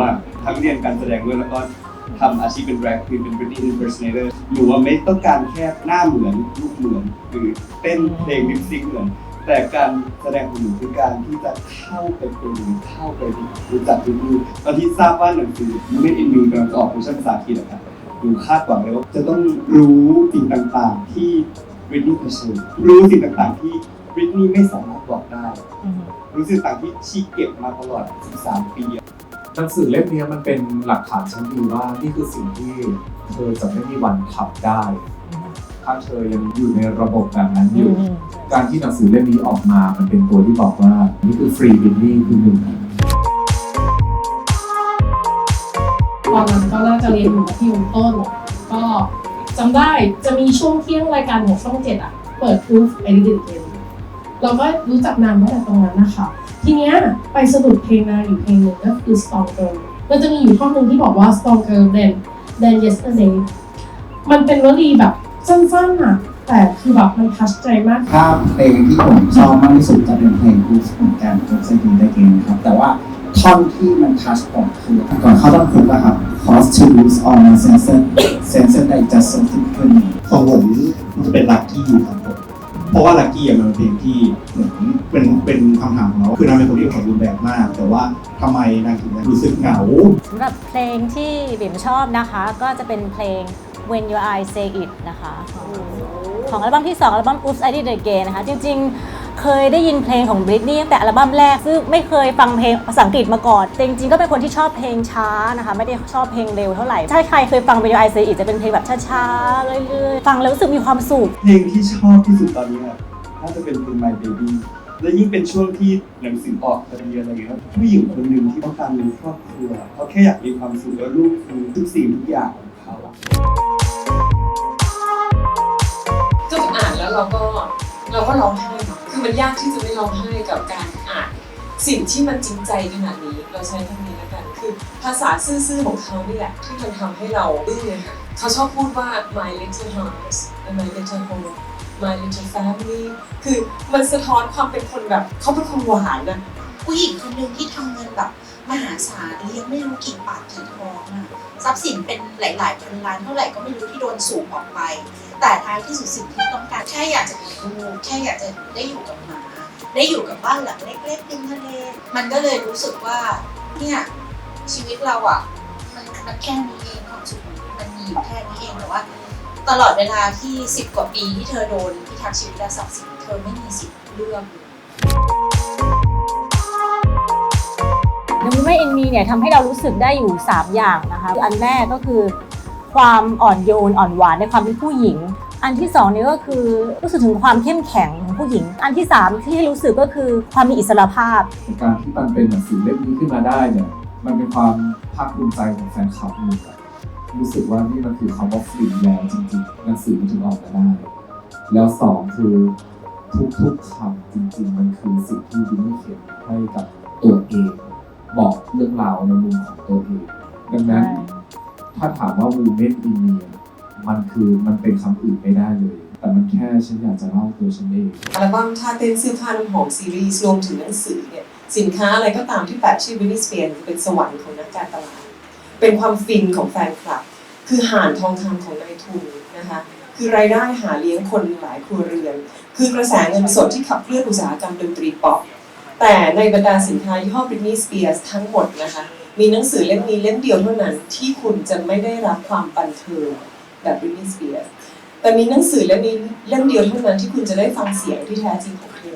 อะทั้งเรียนการแสดงด้วยแล้วก็ทำอาชีพเป็น drag queen เป็น Britney impersonator หนูว่าไม่ต้องการแค่หน้าเหมือนลูกเหมือนหรือเต้นเพลงมิวสิกเหมือน แต่การแสดงของหนูคือการที่จะเข้าไปเป็นหรือเข้าไปรู้จักทุกมือตอนที่ทราบว่าหนังสือ Human in Me กำลังจะออกเวอร์ชันภาษาอังกฤษนะครับหนูคาดหวังเลยว่าจะต้องรู้สิ่งต่างๆ ที่ Britney เผชิญรู้สิ่งต่างๆ ที่ Britney ไม่สามารถบอกได้ รู้สิ่งต่างๆที่ชีเก็บมาตลอด 13 ปี หนังสือเล่มนี้มันเป็นหลักฐานชั้นดีว่านี่คือสิ่งที่เธอจะไม่มีวันทำได้ ถ้าเธอยังอยู่ในระบบแบบนั้นอยู่ การที่หนังสือเล่มนี้ออกมา มันเป็นตัวที่บอกว่า นี่คือฟรีบิลลี่คือหนึ่งตอนนั้นก็น่าจะเรียนอยู่มัธยมต้น ก็จำได้จะมีช่วงเที่ยงรายการของช่องเจ็ดอะ เปิด proof edit เองเราก็รู้จักนางตั้งแต่ตรงนั้นนะคะ ทีเนี้ยไปสะดุดเพลงนางอยู่เพลงหนึ่งก็คือ stronger มันจะมีอยู่ท่อนหนึ่งที่บอกว่า stronger than than yesterday มันเป็นวลีแบบสั้นๆอะแต่คือแบบมันทัชใจมาก ถ้าเพลงที่ผมชอบมากที่สุดจะเป็นเพลง Goose เหมือนกัน Goose ใส่กินได้เกมครับ แต่ว่าท่อนที่มันทัชผมคือก่อนเข้าต้องคุกอะครับ Cause to lose all my senses senses that just something ขึ้นของผมจะเป็นลักกี้ครับผมเพราะว่าลักกี้มันเป็นเพลงที่เหมือน เป็นเป็นคำถามของเราคือนางเป็นคนที่สมบูรณ์แบบมาก แต่ว่าทำไมนางถึงรู้สึกเหงา สำหรับเพลงที่บิ่มชอบนะคะ ก็จะเป็นเพลง When Your Eyes Say It นะคะ ของอัลบั้มที่ 2 อัลบั้ม Oops I Did It Again นะคะ จริงๆ เคยได้ยินเพลงของ Britney ตั้งแต่อัลบั้มแรก ซึ่งไม่เคยฟังเพลงภาษาอังกฤษมาก่อน แต่จริงๆ ก็เป็นคนที่ชอบเพลงช้านะคะ ไม่ได้ชอบเพลงเร็วเท่าไหร่ ถ้าใครเคยฟัง When Your Eyes Say It จะเป็นเพลงแบบช้าๆ เรื่อยๆ ฟังแล้วรู้สึกมีความสุข เพลงที่ชอบที่สุดตอนนี้ครับน่าจะเป็นเพลง My Baby และยิ่งเป็นช่วงที่หนังสือออกพอดีอะไรอย่างเงี้ยครับผู้หญิงคนหนึ่งที่ต้องการมีครอบครัวเขาแค่อยากมีความสุขแล้วลูกคือทุกสิ่งทุกอย่างของเขาอะก็อ่านแล้วเราก็เราก็ร้องไห้เนอะคือมันยากที่จะไม่ร้องไห้กับการอ่านสิ่งที่มันจริงใจขนาดนี้ เราใช้คำนี้แล้วกัน คือภาษาซื่อๆของเขานี่แหละที่มันทำให้เราอึ้งเลยค่ะเขาชอบพูดว่า my little heart and my little home my little family คือมันสะท้อนความเป็นคนแบบเขาเป็นคนหวานนะผู้หญิงคนหนึ่งที่ทำเงินแบบมหาศาลเลี้ยงไม่รู้กี่ปากกี่ท้องอะทรัพย์สินเป็นหลายๆพันล้านเท่าไหร่ก็ไม่รู้ที่โดนสูบออกไป แต่ท้ายที่สุดสิ่งที่ต้องการแค่อยากจะมีลูกแค่อยากจะได้อยู่กับหมา ได้อยู่กับบ้านหลังเล็กๆริมทะเลมันก็เลยรู้สึกว่าเนี่ยชีวิตเราอะมันมันแค่นี้เองความสุขมันมีอยู่แค่นี้เองแต่ว่า ตลอดเวลาที่สิบกว่าปีที่เธอโดนพิทักษ์ชีวิตและทรัพย์สินเธอไม่มีสิทธิ์เลือกเลย The Woman in Me เนี่ยทำให้เรารู้สึกได้อยู่ 3 อย่างนะคะอันแรกก็คือ ความอ่อนโยนอ่อนหวานในความเป็นผู้หญิง อันที่2นี่ก็คือรู้สึกถึงความเข้มแข็งของผู้หญิง อันที่ 3 ที่รู้สึกก็คือความมีอิสรภาพ การที่มันเป็นหนังสือเล่มนี้ขึ้นมาได้เนี่ยมันเป็นความภาคภูมิใจของแฟนคลับหนึ่งอะ รู้สึกว่านี่มันคือคำว่าฟรีแล้วจริงๆหนังสือมันถึงออกมาได้ แล้วสองคือทุกๆคำจริง ๆ มันคือสิ่งที่ดิมเขียนให้กับตัวเอง บอกเรื่องราวในมุมของตัวเองดังนั้น ถ้าถามว่า women in me มันคือมันเป็นคำอื่นไม่ได้เลย แต่มันแค่ฉันอยากจะเล่าตัวฉันเองอัลบั้มท่าเต้นเสื้อผ้าน้ำหอมซีรีส์รวมถึงหนังสือเนี่ยสินค้าอะไรก็ตามที่แปะชื่อ Britney Spears เป็นสวรรค์ของนักการตลาด เป็นความฟินของแฟนคลับ คือหานทองคำของนายทุนนะคะคือรายได้หาเลี้ยงคนหลายครัวเรือน คือกระแสเงินสดที่ขับเคลื่อนอุตสาหกรรมดนตรีป๊อปแต่ในบรรดาสินค้ายี่ห้อ Britney Spears ทั้งหมดนะคะมีหนังสือเล่มนี้เล่มเดียวเท่านั้นที่คุณจะไม่ได้รับความบันเทิงแบบ Britney Spears แต่มีหนังสือเล่มนี้เล่มเดียวเท่านั้นที่คุณจะได้ฟังเสียงที่แท้จริงของเธอ